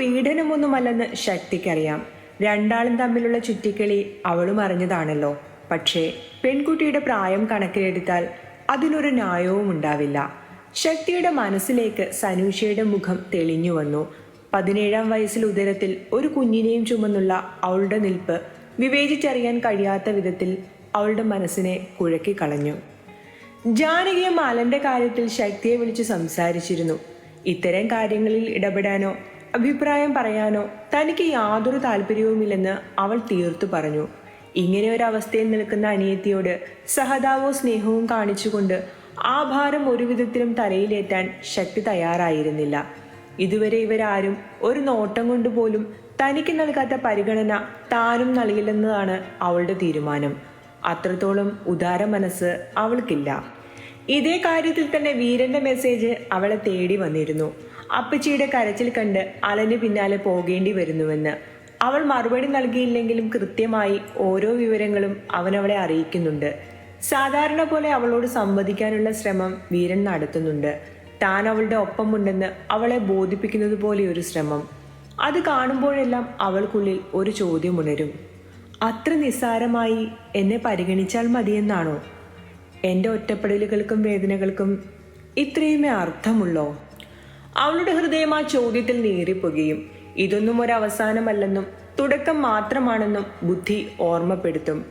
പീഡനമൊന്നുമല്ലെന്ന് ശക്തിക്കറിയാം. രണ്ടാളും തമ്മിലുള്ള ചുറ്റിക്കളി അവളും അറിഞ്ഞതാണല്ലോ. പക്ഷേ പെൺകുട്ടിയുടെ പ്രായം കണക്കിലെടുത്താൽ അതിനൊരു ന്യായവും ഉണ്ടാവില്ല. ശക്തിയുടെ മനസ്സിലേക്ക് സനൂഷയുടെ മുഖം തെളിഞ്ഞു വന്നു. പതിനേഴാം വയസ്സിൽ ഉദരത്തിൽ ഒരു കുഞ്ഞിനെയും ചുമന്നുള്ള അവളുടെ നിൽപ്പ് വിവേചിച്ചറിയാൻ കഴിയാത്ത വിധത്തിൽ അവളുടെ മനസ്സിനെ കുഴക്കി കളഞ്ഞു. ജാനകിയും മാലന്റെ കാര്യത്തിൽ ശക്തിയെ വിളിച്ച് സംസാരിച്ചിരുന്നു. ഇത്തരം കാര്യങ്ങളിൽ ഇടപെടാനോ അഭിപ്രായം പറയാനോ തനിക്ക് യാതൊരു താല്പര്യവുമില്ലെന്ന് അവൾ തീർത്തു പറഞ്ഞു. ഇങ്ങനെ ഒരു അവസ്ഥയിൽ നിൽക്കുന്ന അനിയത്തിയോട് സഹതാവോ സ്നേഹവും കാണിച്ചുകൊണ്ട് ആ ഭാരം ഒരു വിധത്തിലും തലയിലേറ്റാൻ ശക്തി തയ്യാറായിരുന്നില്ല. ഇതുവരെ ഇവരാരും ഒരു നോട്ടം കൊണ്ട് പോലും തനിക്ക് നൽകാത്ത പരിഗണന താനും നൽകില്ലെന്നതാണ് അവളുടെ തീരുമാനം. അത്രത്തോളം ഉദാര മനസ്സ് അവൾക്കില്ല. ഇതേ കാര്യത്തിൽ തന്നെ വീരന്റെ മെസ്സേജ് അവളെ തേടി വന്നിരുന്നു. അപ്പച്ചിയുടെ കരച്ചിൽ കണ്ട് അലന് പിന്നാലെ പോകേണ്ടി വരുന്നുവെന്ന്. അവൾ മറുപടി നൽകിയില്ലെങ്കിലും കൃത്യമായി ഓരോ വിവരങ്ങളും അവൻ അവളെ അറിയിക്കുന്നുണ്ട്. സാധാരണ പോലെ അവളോട് സംവദിക്കാനുള്ള ശ്രമം വീരൻ നടത്തുന്നുണ്ട്. താൻ അവളുടെ ഒപ്പമുണ്ടെന്ന് അവളെ ബോധിപ്പിക്കുന്നത് പോലെ ഒരു ശ്രമം. അത് കാണുമ്പോഴെല്ലാം അവൾക്കുള്ളിൽ ഒരു ചോദ്യം ഉണരും. അത്ര നിസ്സാരമായി എന്നെ പരിഗണിച്ചാൽ മതിയെന്നാണോ? എന്റെ ഒറ്റപ്പെടലുകൾക്കും വേദനകൾക്കും ഇത്രയുമേ അർത്ഥമുള്ളോ? അവളുടെ ഹൃദയം ആ ചോദ്യത്തിൽ നീറിപ്പോകുകയും ഇതൊന്നും ഒരു അവസാനമല്ലെന്നും തുടക്കം മാത്രമാണെന്നും ബുദ്ധി ഓർമ്മപ്പെടുത്തും.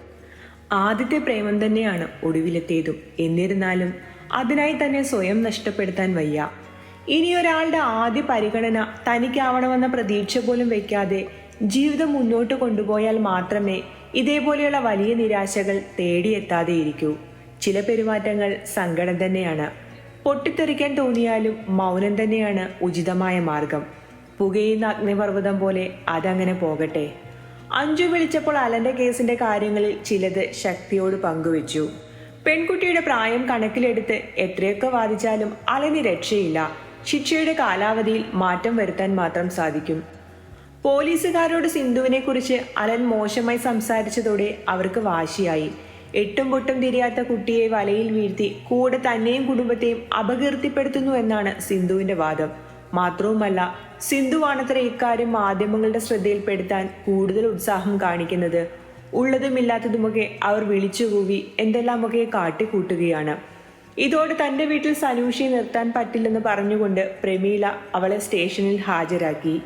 ആദ്യത്തെ പ്രേമം തന്നെയാണ് ഒടുവിലെത്തിയതും എന്നിരുന്നാലും അതിനായി തന്നെ സ്വയം നഷ്ടപ്പെടുത്താൻ വയ്യ. ഇനി ഒരാളുടെ ആദ്യ പരിഗണന തനിക്കാവണമെന്ന പ്രതീക്ഷ പോലും വയ്ക്കാതെ ജീവിതം മുന്നോട്ട് കൊണ്ടുപോയാൽ മാത്രമേ ഇതേപോലെയുള്ള വലിയ നിരാശകൾ തേടിയെത്താതെ ഇരിക്കൂ ചില പെരുമാറ്റങ്ങൾ സങ്കടം തന്നെയാണ്. പൊട്ടിത്തെറിക്കാൻ തോന്നിയാലും മൗനം തന്നെയാണ് ഉചിതമായ മാർഗം. പുകയുന്ന അഗ്നിപർവതം പോലെ അതങ്ങനെ പോകട്ടെ. അഞ്ചു വിളിച്ചപ്പോൾ അലന്റെ കേസിന്റെ കാര്യങ്ങളിൽ ചിലത് ശക്തിയോട് പങ്കുവച്ചു. പെൺകുട്ടിയുടെ പ്രായം കണക്കിലെടുത്ത് എത്രയൊക്കെ വാദിച്ചാലും അലന് രക്ഷയില്ല. ശിക്ഷയുടെ കാലാവധിയിൽ മാറ്റം വരുത്താൻ മാത്രം സാധിക്കും. പോലീസുകാരോട് സിന്ധുവിനെ കുറിച്ച് അലൻ മോശമായി സംസാരിച്ചതോടെ അവർക്ക് വാശിയായി. എട്ടും പൊട്ടും തിരിയാത്ത കുട്ടിയെ വലയിൽ വീഴ്ത്തി കൂടെ തന്നെയും കുടുംബത്തെയും അപകീർത്തിപ്പെടുത്തുന്നു എന്നാണ് സിന്ധുവിന്റെ വാദം. മാത്രവുമല്ല സിന്ധുവാണത്ര ഇക്കാര്യം മാധ്യമങ്ങളുടെ ശ്രദ്ധയിൽപ്പെടുത്താൻ കൂടുതൽ ഉത്സാഹം കാണിക്കുന്നത്. ഉള്ളതുമില്ലാത്തതുമൊക്കെ അവർ വിളിച്ചുകൂവി എന്തെല്ലാമൊക്കെ കാട്ടിക്കൂട്ടുകയാണ്. ഇതോടെ തന്റെ വീട്ടിൽ സനൂഷി നിർത്താൻ പറ്റില്ലെന്ന് പറഞ്ഞുകൊണ്ട് പ്രമീല അവളെ സ്റ്റേഷനിൽ ഹാജരാക്കി.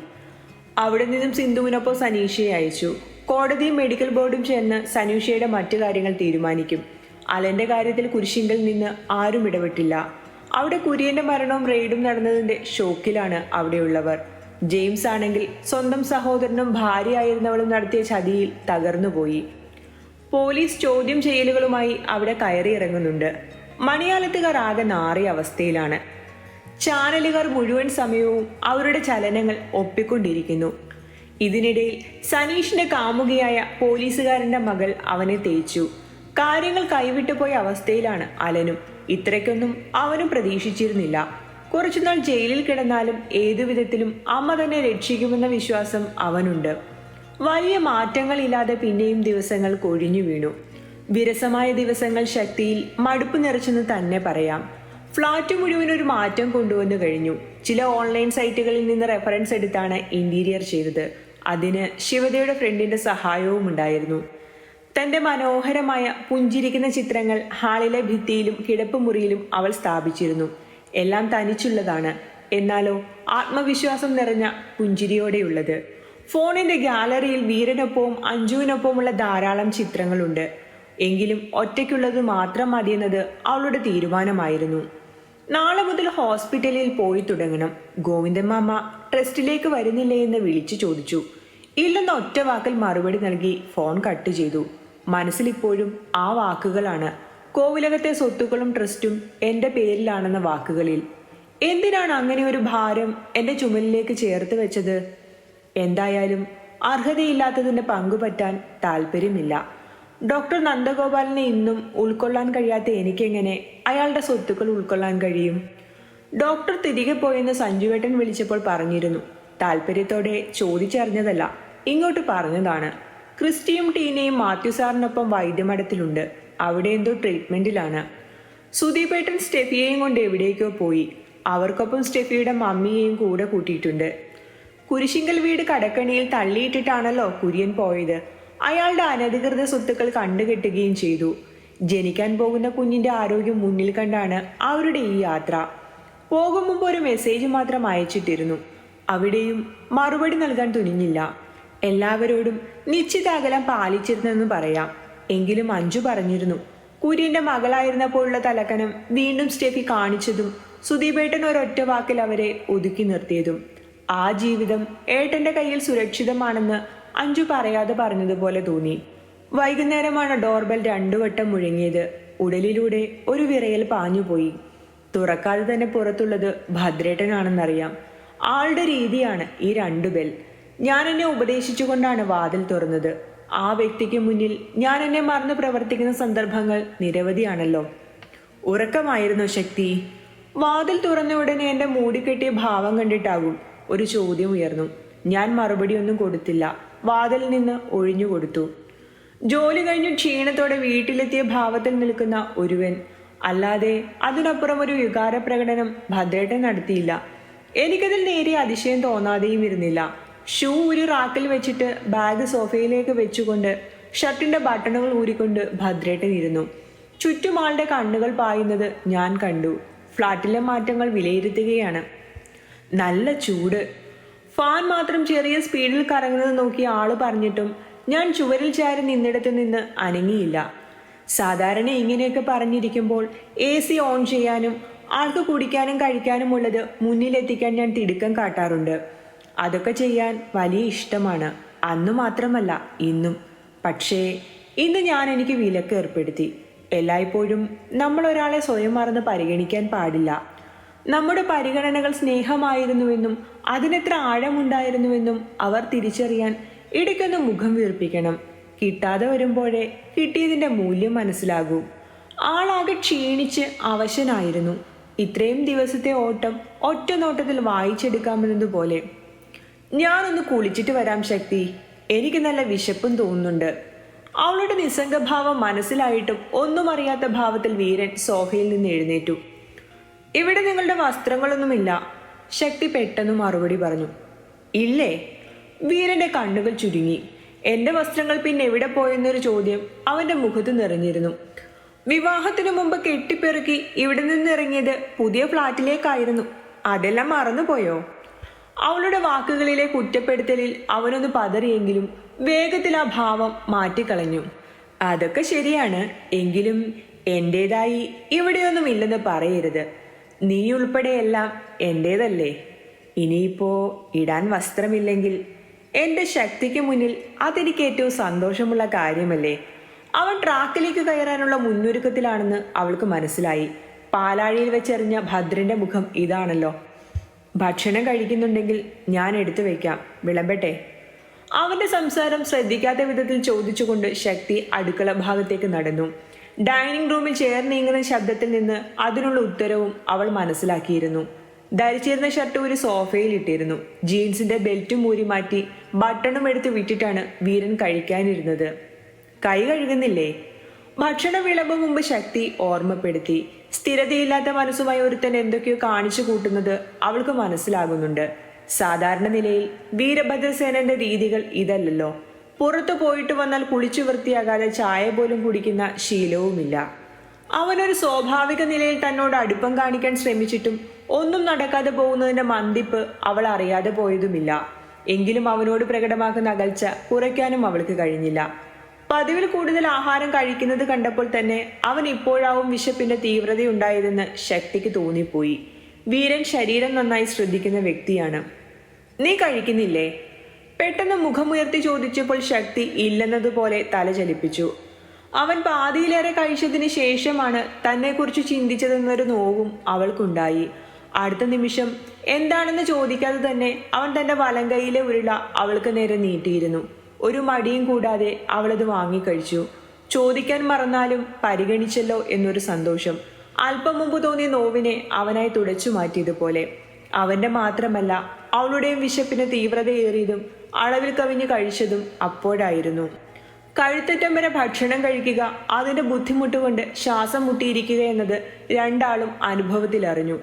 അവിടെ നിന്നും സിന്ധുവിനൊപ്പം സനീഷയെ അയച്ചു. കോടതിയും മെഡിക്കൽ ബോർഡും ചേർന്ന് സനൂഷയുടെ മറ്റു കാര്യങ്ങൾ തീരുമാനിക്കും. അലന്റെ കാര്യത്തിൽ കുരിശിങ്കിൽ നിന്ന് ആരും ഇടപെട്ടില്ല. അവിടെ കുര്യന്റെ മരണവും റെയ്ഡും നടന്നതിന്റെ ഷോക്കിലാണ് അവിടെയുള്ളവർ. ജെയിംസ് ആണെങ്കിൽ സ്വന്തം സഹോദരനും ഭാര്യയായിരുന്നവളും നടത്തിയ ചതിയിൽ തകർന്നുപോയി. പോലീസ് ചോദ്യം ചെയ്യലുകളുമായി അവിടെ കയറി ഇറങ്ങുന്നുണ്ട് മണിയാലത്തുകാർ ആകെ നാറിയ അവസ്ഥയിലാണ്. ചാനലുകാർ മുഴുവൻ സമയവും അവരുടെ ചലനങ്ങൾ ഒപ്പിക്കൊണ്ടിരിക്കുന്നു. ഇതിനിടയിൽ സനീഷിന്റെ കാമുകിയായ പോലീസുകാരന്റെ മകൾ അവനെ തേച്ചു. കാര്യങ്ങൾ കൈവിട്ടുപോയ അവസ്ഥയിലാണ് അലനും. ഇത്രയ്ക്കൊന്നും അവനും പ്രതീക്ഷിച്ചിരുന്നില്ല. കുറച്ചുനാൾ ജയിലിൽ കിടന്നാലും ഏതു വിധത്തിലും അമ്മ തന്നെ രക്ഷിക്കുമെന്ന വിശ്വാസം അവനുണ്ട്. വലിയ മാറ്റങ്ങളില്ലാതെ പിന്നെയും ദിവസങ്ങൾ കൊഴിഞ്ഞു വീണു. വിരസമായ ദിവസങ്ങൾ ശക്തിയിൽ മടുപ്പ് നിറച്ചെന്ന് തന്നെ പറയാം. ഫ്ളാറ്റ് മുഴുവൻ ഒരു മാറ്റം കൊണ്ടുവന്നു കഴിഞ്ഞു. ചില ഓൺലൈൻ സൈറ്റുകളിൽ നിന്ന് റെഫറൻസ് എടുത്താണ് ഇന്റീരിയർ ചെയ്തത്. അതിന് ശിവതയുടെ ഫ്രണ്ടിന്റെ സഹായവും ഉണ്ടായിരുന്നു. തന്റെ മനോഹരമായ പുഞ്ചിരിക്കുന്ന ചിത്രങ്ങൾ ഹാളിലെ ഭിത്തിയിലും കിടപ്പുമുറിയിലും അവൾ സ്ഥാപിച്ചിരുന്നു. എല്ലാം തനിച്ചുള്ളതാണ്. എന്നാലോ ആത്മവിശ്വാസം നിറഞ്ഞ പുഞ്ചിരിയോടെയുള്ളത്. ഫോണിന്റെ ഗാലറിയിൽ വീരനൊപ്പവും അഞ്ജുവിനൊപ്പമുള്ള ധാരാളം ചിത്രങ്ങളുണ്ട്. എങ്കിലും ഒറ്റയ്ക്കുള്ളത് മാത്രം മതിയെന്നത് അവളുടെ തീരുമാനമായിരുന്നു. നാളെ മുതൽ ഹോസ്പിറ്റലിൽ പോയി തുടങ്ങണം. ഗോവിന്ദമ്മ ട്രസ്റ്റിലേക്ക് വരുന്നില്ലേ എന്ന് വിളിച്ചു ചോദിച്ചു. ഇല്ലെന്ന ഒറ്റ വാക്കിൽ മറുപടി നൽകി ഫോൺ കട്ട് ചെയ്തു. മനസ്സിലിപ്പോഴും ആ വാക്കുകളാണ്. കോവിലകത്തെ സ്വത്തുക്കളും ട്രസ്റ്റും എന്റെ പേരിലാണെന്ന വാക്കുകളിൽ. എന്തിനാണ് അങ്ങനെ ഒരു ഭാരം എന്റെ ചുമലിലേക്ക് ചേർത്ത് വെച്ചത്? എന്തായാലും അർഹതയില്ലാത്തതിന്റെ പങ്കുപറ്റാൻ താല്പര്യമില്ല ഡോക്ടർ നന്ദഗോപാലിനെ ഇന്നും ഉൾക്കൊള്ളാൻ കഴിയാത്ത എനിക്കെങ്ങനെ അയാളുടെ സ്വത്തുക്കൾ ഉൾക്കൊള്ളാൻ കഴിയും? ഡോക്ടർ തിരികെ പോയെന്ന് സഞ്ജുവേട്ടൻ വിളിച്ചപ്പോൾ പറഞ്ഞിരുന്നു. താല്പര്യത്തോടെ ചോദിച്ചറിഞ്ഞതല്ല. ഇങ്ങോട്ട് പറഞ്ഞതാണ്. ക്രിസ്റ്റിയും ടീനയും മാത്യു സാറിനൊപ്പം വൈദ്യമഠത്തിലുണ്ട്. അവിടെ എന്തോ ട്രീറ്റ്മെന്റിലാണ്. സുദീപേട്ടൻ സ്റ്റെഫിയെയും കൊണ്ട് എവിടേക്കോ പോയി. അവർക്കൊപ്പം സ്റ്റെഫിയുടെ മമ്മിയെയും കൂടെ കൂട്ടിയിട്ടുണ്ട്. കുരിശിങ്കൽ വീട് കടക്കണിയിൽ തള്ളിയിട്ടിട്ടാണല്ലോ കുര്യൻ പോയത്. അയാളുടെ അനധികൃത സ്വത്തുക്കൾ കണ്ടുകെട്ടുകയും ചെയ്തു. ജനിക്കാൻ പോകുന്ന കുഞ്ഞിന്റെ ആരോഗ്യം മുന്നിൽ കണ്ടാണ് അവരുടെ ഈ യാത്ര. പോകും മുമ്പ് ഒരു മെസ്സേജ് മാത്രം അയച്ചിട്ടിരുന്നു. അവിടെയും മറുപടി നൽകാൻ തുനിഞ്ഞില്ല. എല്ലാവരോടും നിശ്ചിത അകലം പാലിച്ചിരുന്നെന്ന് പറയാം. എങ്കിലും അഞ്ചു പറഞ്ഞിരുന്നു കുര്യന്റെ മകളായിരുന്നപ്പോഴുള്ള തലക്കനം വീണ്ടും സ്റ്റെഫി കാണിച്ചതും സുദീപേട്ടൻ ഒരൊറ്റ വാക്കിൽ അവരെ ഒതുക്കി നിർത്തിയതും. ആ ജീവിതം ഏട്ടന്റെ കയ്യിൽ സുരക്ഷിതമാണെന്ന് അഞ്ചു പറയാതെ പറഞ്ഞതുപോലെ തോന്നി. വൈകുന്നേരമാണ് ഡോർബെൽ രണ്ടു വട്ടം മുഴങ്ങിയത്. ഉടലിലൂടെ ഒരു വിറയൽ പാഞ്ഞുപോയി തുറക്കാതെ തന്നെ പുറത്തുള്ളത് ഭദ്രേട്ടനാണെന്നറിയാം. ആളുടെ രീതിയാണ് ഈ രണ്ടു ബെൽ. ഞാൻ എന്നെ ഉപദേശിച്ചുകൊണ്ടാണ് വാതിൽ തുറന്നത്. ആ വ്യക്തിക്ക് മുന്നിൽ ഞാൻ എന്നെ മറന്നു പ്രവർത്തിക്കുന്ന സന്ദർഭങ്ങൾ നിരവധിയാണല്ലോ. ഉറക്കമായിരുന്നു ശക്തി? വാതിൽ തുറന്ന ഉടനെ എന്റെ മൂടിക്കെട്ടിയ ഭാവം കണ്ടിട്ടാകും ഒരു ചോദ്യം ഉയർന്നു. ഞാൻ മറുപടി ഒന്നും കൊടുത്തില്ല. വാതിൽ നിന്ന് ഒഴിഞ്ഞു കൊടുത്തു. ജോലി കഴിഞ്ഞ് ക്ഷീണത്തോടെ വീട്ടിലെത്തിയ ഭാവത്തിൽ നിൽക്കുന്ന ഒരുവൻ അല്ലാതെ അതിനപ്പുറം ഒരു വികാര പ്രകടനം ഭദ്രേട്ടൻ നടത്തിയില്ല. എനിക്കതിൽ നേരിയ അതിശയം തോന്നാതെയും ഇരുന്നില്ല. ഷൂ ഒരു റാക്കിൽ വെച്ചിട്ട് ബാഗ് സോഫയിലേക്ക് വെച്ചുകൊണ്ട് ഷർട്ടിന്റെ ബട്ടണുകൾ ഊരിക്കൊണ്ട് ഭദ്രേട്ടൻ ഇരുന്നു. കണ്ണുകൾ പായുന്നത് ഞാൻ കണ്ടു. ഫ്ലാറ്റിലെ മാറ്റങ്ങൾ വിലയിരുത്തുകയാണ്. നല്ല ചൂട്. ഫാൻ മാത്രം ചെറിയ സ്പീഡിൽ കറങ്ങുന്നത് നോക്കി ആൾ പറഞ്ഞിട്ടും ഞാൻ ചുവരിൽ ചാരി നിന്നിടത്ത് നിന്ന് അനങ്ങിയില്ല. സാധാരണ ഇങ്ങനെയൊക്കെ പറഞ്ഞിരിക്കുമ്പോൾ എ സി ഓൺ ചെയ്യാനും ആൾക്ക് കുടിക്കാനും കഴിക്കാനും ഉള്ളത് മുന്നിലെത്തിക്കാൻ ഞാൻ തിടുക്കം കാട്ടാറുണ്ട്. അതൊക്കെ ചെയ്യാൻ വലിയ ഇഷ്ടമാണ്. അന്നു മാത്രമല്ല ഇന്നും. പക്ഷേ ഇന്ന് ഞാൻ എനിക്ക് വിലക്ക് ഏർപ്പെടുത്തി. എല്ലായ്പ്പോഴും നമ്മൾ ഒരാളെ സ്വയം മറന്ന് പരിഗണിക്കാൻ പാടില്ല. നമ്മുടെ പരിഗണനകൾ സ്നേഹമായിരുന്നുവെന്നും അതിനെത്ര ആഴമുണ്ടായിരുന്നുവെന്നും അവർ തിരിച്ചറിയാൻ ഇടയ്ക്കൊന്ന് മുഖം വീർപ്പിക്കണം. കിട്ടാതെ വരുമ്പോഴേ കിട്ടിയതിന്റെ മൂല്യം മനസ്സിലാകൂ. ആളാകെ ക്ഷീണിച്ച് അവശനായിരുന്നു. ഇത്രയും ദിവസത്തെ ഓട്ടം ഒറ്റ നോട്ടത്തിൽ വായിച്ചെടുക്കാമെന്നതുപോലെ. ഞാനൊന്ന് കുളിച്ചിട്ട് വരാം ശക്തി. എനിക്ക് നല്ല വിശപ്പും തോന്നുന്നുണ്ട്. അവളുടെ നിസ്സംഗഭാവം മനസ്സിലായിട്ടും ഒന്നും അറിയാത്ത ഭാവത്തിൽ വീരൻ സോഫയിൽ നിന്ന് എഴുന്നേറ്റു. ഇവിടെ നിങ്ങളുടെ വസ്ത്രങ്ങളൊന്നുമില്ല. ശക്തി പെട്ടെന്ന് മറുപടി പറഞ്ഞു. ഇല്ലേ? വീരന്റെ കണ്ണുകൾ ചുരുങ്ങി. എന്റെ വസ്ത്രങ്ങൾ പിന്നെ എവിടെ പോയെന്നൊരു ചോദ്യം അവന്റെ മുഖത്ത് നിറഞ്ഞിരുന്നു. വിവാഹത്തിനു മുമ്പ് കെട്ടിപ്പെറുക്കി ഇവിടെ നിന്ന് ഇറങ്ങിയത് പുതിയ ഫ്ലാറ്റിലേക്കായിരുന്നു. അതെല്ലാം മറന്നുപോയോ? അവളുടെ വാക്കുകളിലെ കുറ്റപ്പെടുത്തലിൽ അവനൊന്ന് പതറിയെങ്കിലും വേഗത്തിൽ ആ ഭാവം മാറ്റിക്കളഞ്ഞു. അതൊക്കെ ശരിയാണ്. എങ്കിലും എന്റേതായി ഇവിടെയൊന്നും ഇല്ലെന്ന് പറയരുത്. നീ ഉൾപ്പെടെയെല്ലാം എന്റേതല്ലേ. ഇനിയിപ്പോ ഇടാൻ വസ്ത്രമില്ലെങ്കിൽ എന്റെ ശക്തിക്ക് മുന്നിൽ അതെനിക്ക് ഏറ്റവും സന്തോഷമുള്ള കാര്യമല്ലേ. അവൻ ട്രാക്കിലേക്ക് കയറാനുള്ള മുന്നൊരുക്കത്തിലാണെന്ന് അവൾക്ക് മനസ്സിലായി. പാലാഴിയിൽ വെച്ചെറിഞ്ഞ ഭദ്രന്റെ മുഖം ഇതാണല്ലോ. ഭക്ഷണം കഴിക്കുന്നുണ്ടെങ്കിൽ ഞാൻ എടുത്തു വയ്ക്കാം വിളമ്പട്ടെ. അവന്റെ സംസാരം ശ്രദ്ധിക്കാത്ത വിധത്തിൽ ചോദിച്ചുകൊണ്ട് ശക്തി അടുക്കള ഭാഗത്തേക്ക് നടന്നു. ഡൈനിങ് റൂമിൽ ചെയർ നീങ്ങുന്ന ശബ്ദത്തിൽ നിന്ന് അതിനുള്ള ഉത്തരവും അവൾ മനസ്സിലാക്കിയിരുന്നു. ധരിച്ചിരുന്ന ഷർട്ട് ഒരു സോഫയിൽ ഇട്ടിരുന്നു. ജീൻസിന്റെ ബെൽറ്റും ഊരി മാറ്റി ബട്ടണും എടുത്ത് വിട്ടിട്ടാണ് വീരൻ കഴിക്കാനിരുന്നത്. കൈ കഴുകുന്നില്ലേ? ഭക്ഷണ വിളമ്പ് മുമ്പ് ശക്തി ഓർമ്മപ്പെടുത്തി. സ്ഥിരതയില്ലാത്ത മനസ്സുമായി ഒരുത്തൻ എന്തൊക്കെയോ കാണിച്ചു കൂട്ടുന്നത് അവൾക്ക് മനസ്സിലാകുന്നുണ്ട്. സാധാരണ നിലയിൽ വീരഭദ്രസേനന്റെ രീതികൾ ഇതല്ലല്ലോ. പുറത്തു പോയിട്ട് വന്നാൽ കുളിച്ചു വൃത്തിയാകാതെ ചായ പോലും കുടിക്കുന്ന ശീലവുമില്ല. അവനൊരു സ്വാഭാവിക നിലയിൽ തന്നോട് അടുപ്പം കാണിക്കാൻ ശ്രമിച്ചിട്ടും ഒന്നും നടക്കാതെ പോകുന്നതിന്റെ മന്തിപ്പ് അവൾ അറിയാതെ പോയതുമില്ല. എങ്കിലും അവനോട് പ്രകടമാക്കുന്ന അകൽച്ച കുറയ്ക്കാനും അവൾക്ക് കഴിഞ്ഞില്ല. പതിവിൽ കൂടുതൽ ആഹാരം കഴിക്കുന്നത് കണ്ടപ്പോൾ തന്നെ അവൻ ഇപ്പോഴാവും വിശപ്പിന്റെ തീവ്രതയുണ്ടായതെന്ന് ശക്തിക്ക് തോന്നിപ്പോയി. വീരൻ ശരീരം നന്നായി ശ്രദ്ധിക്കുന്ന വ്യക്തിയാണ്. നീ കഴിക്കുന്നില്ലേ? പെട്ടെന്ന് മുഖമുയർത്തി ചോദിച്ചപ്പോൾ ശക്തി ഇല്ലെന്നതുപോലെ തല ചലിപ്പിച്ചു. അവൻ പാതിയിലേറെ കഴിച്ചതിന് ശേഷമാണ് തന്നെക്കുറിച്ച് ചിന്തിച്ചതെന്നൊരു നോവും അവൾക്കുണ്ടായി. അടുത്ത നിമിഷം എന്താണെന്ന് ചോദിക്കാതെ തന്നെ അവൻ തന്റെ വലങ്കയിലെ ഉരുള അവൾക്ക് നേരെ നീട്ടിയിരുന്നു. ഒരു മടിയും കൂടാതെ അവളത് വാങ്ങിക്കഴിച്ചു ചോദിക്കാൻ മറന്നാലും പരിഗണിച്ചല്ലോ എന്നൊരു സന്തോഷം. അല്പം മുമ്പ് തോന്നിയ നോവിനെ അവനായി തുടച്ചു മാറ്റിയതുപോലെ. അവന്റെ മാത്രമല്ല അവളുടെയും വിശപ്പിന് തീവ്രതയേറിയതും അളവിൽ കവിഞ്ഞ് കഴിച്ചതും അപ്പോഴായിരുന്നു. കഴുത്തറ്റം വരെ ഭക്ഷണം കഴിക്കുക അതിന്റെ ബുദ്ധിമുട്ട് കൊണ്ട് ശ്വാസം മുട്ടിയിരിക്കുക എന്നത് രണ്ടാളും അനുഭവത്തിലറിഞ്ഞു.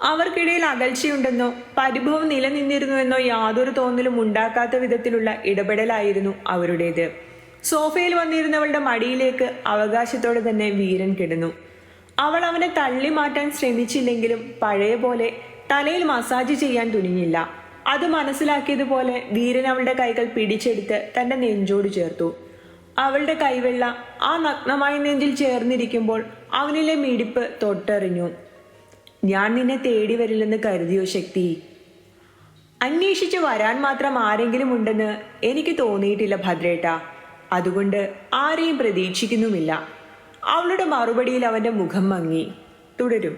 അവർക്കിടയിൽ അകൽച്ചയുണ്ടെന്നോ പരിഭവം നിലനിന്നിരുന്നുവെന്നോ യാതൊരു തോന്നലും ഉണ്ടാക്കാത്ത വിധത്തിലുള്ള ഇടപെടലായിരുന്നു അവരുടേത്. സോഫയിൽ വന്നിരുന്നവളുടെ മടിയിലേക്ക് അവകാശത്തോടെ തന്നെ വീരൻ കിടന്നു. അവൾ അവനെ തള്ളി മാറ്റാൻ ശ്രമിച്ചില്ലെങ്കിലും പഴയ പോലെ തലയിൽ മസാജ് ചെയ്യാൻ തുനിഞ്ഞില്ല. അത് മനസ്സിലാക്കിയതുപോലെ വീരൻ അവളുടെ കൈകൾ പിടിച്ചെടുത്ത് തന്റെ നെഞ്ചോട് ചേർത്തു. അവളുടെ കൈവെള്ള ആ നഗ്നമായ നെഞ്ചിൽ ചേർന്നിരിക്കുമ്പോൾ അവനിലെ മിടിപ്പ് തൊട്ടറിഞ്ഞു. ഞാൻ നിന്നെ തേടി വരില്ലെന്ന് കരുതിയോ ശക്തി? അന്വേഷിച്ച് വരാൻ മാത്രം ആരെങ്കിലും ഉണ്ടെന്ന് എനിക്ക് തോന്നിയിട്ടില്ല ഭദ്രേട്ട. അതുകൊണ്ട് ആരെയും പ്രതീക്ഷിക്കുന്നുമില്ല. അവളുടെ മറുപടിയിൽ അവന്റെ മുഖം മങ്ങി. തുടരും.